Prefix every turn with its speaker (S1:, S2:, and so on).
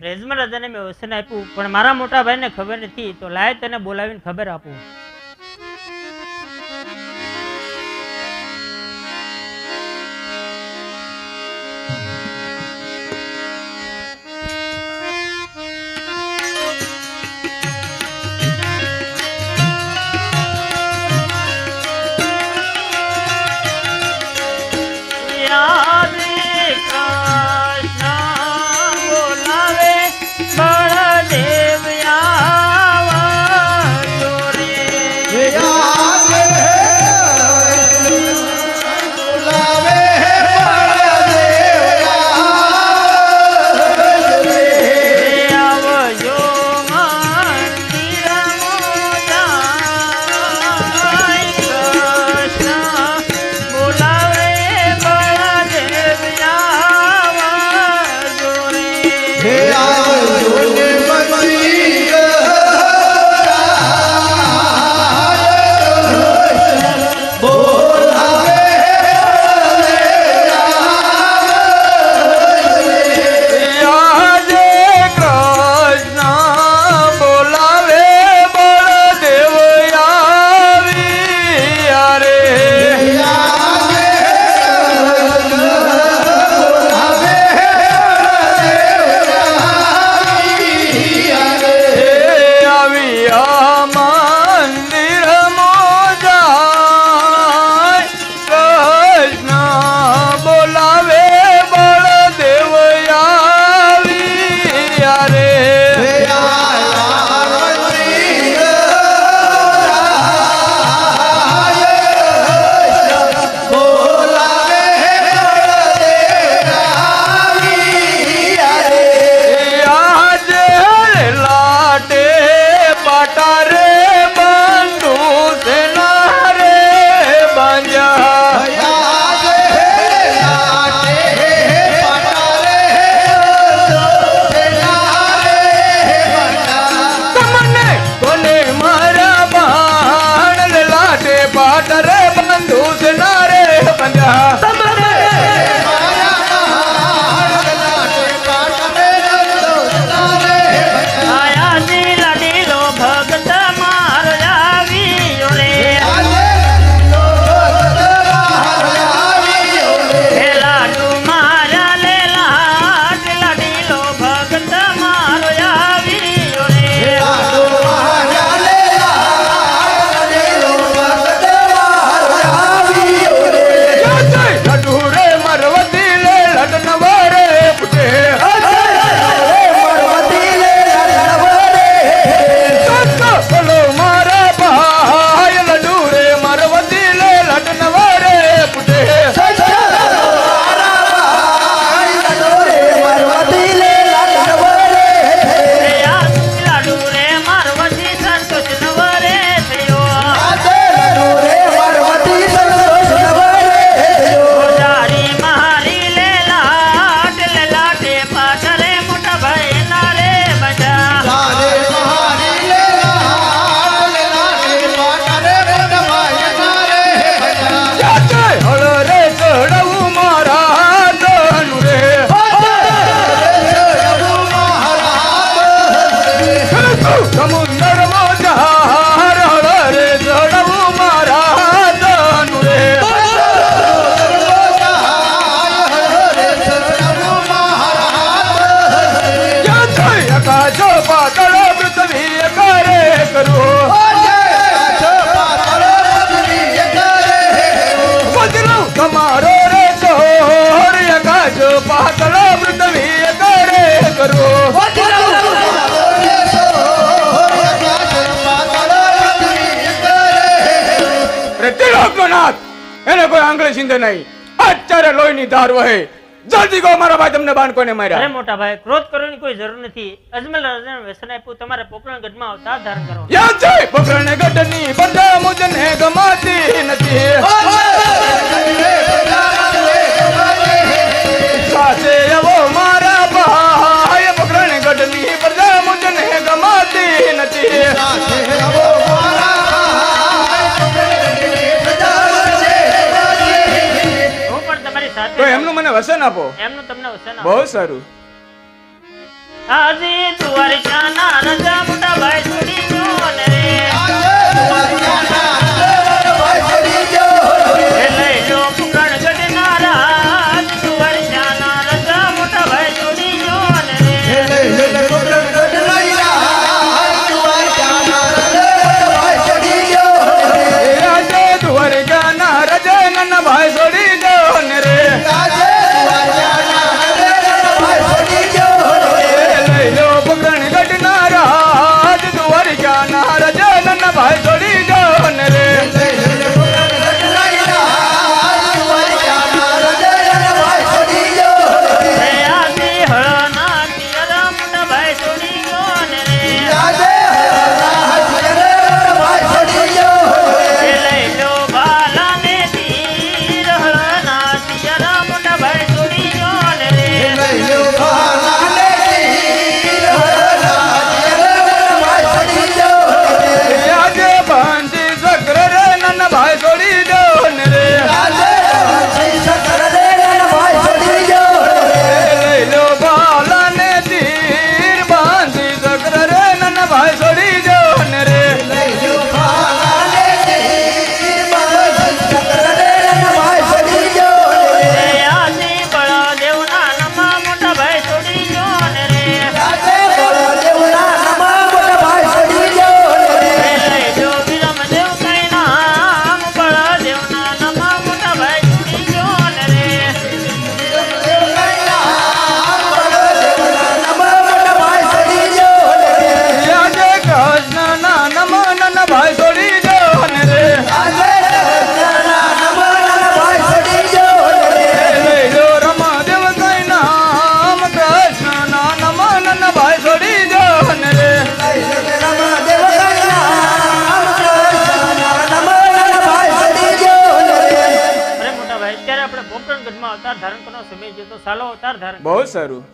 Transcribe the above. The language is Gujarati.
S1: રેઝમા રાજાને મેં વસન આપ્યું, પણ મારા મોટા ભાઈને ખબર નથી, તો લાય તને બોલાવીને ખબર આપું.
S2: અને એને કોઈ આંગળી સિંધે નહીં. અત્યારે લોહીની ધાર વહે. જલ્દી કહો મારા ભાઈ તમને બાણ કોને માર્યા?
S1: અરે મોટા ભાઈ ક્રોધ કરવાની કોઈ જરૂર નથી. અજમલ રાજાને વ્યસન આપ્યું તમારે પોકરણ ગઢમાં અવતાર ધારણ કરો.
S2: યાદ છે? પોકરણ ગઢની બંધા મને વસન આપો.
S1: એમનું તમને વસન
S2: બહુ સારું.
S1: હાજી તું ના રજા મોટા ભાઈ છોડી નો રે.
S2: બહુ સારું.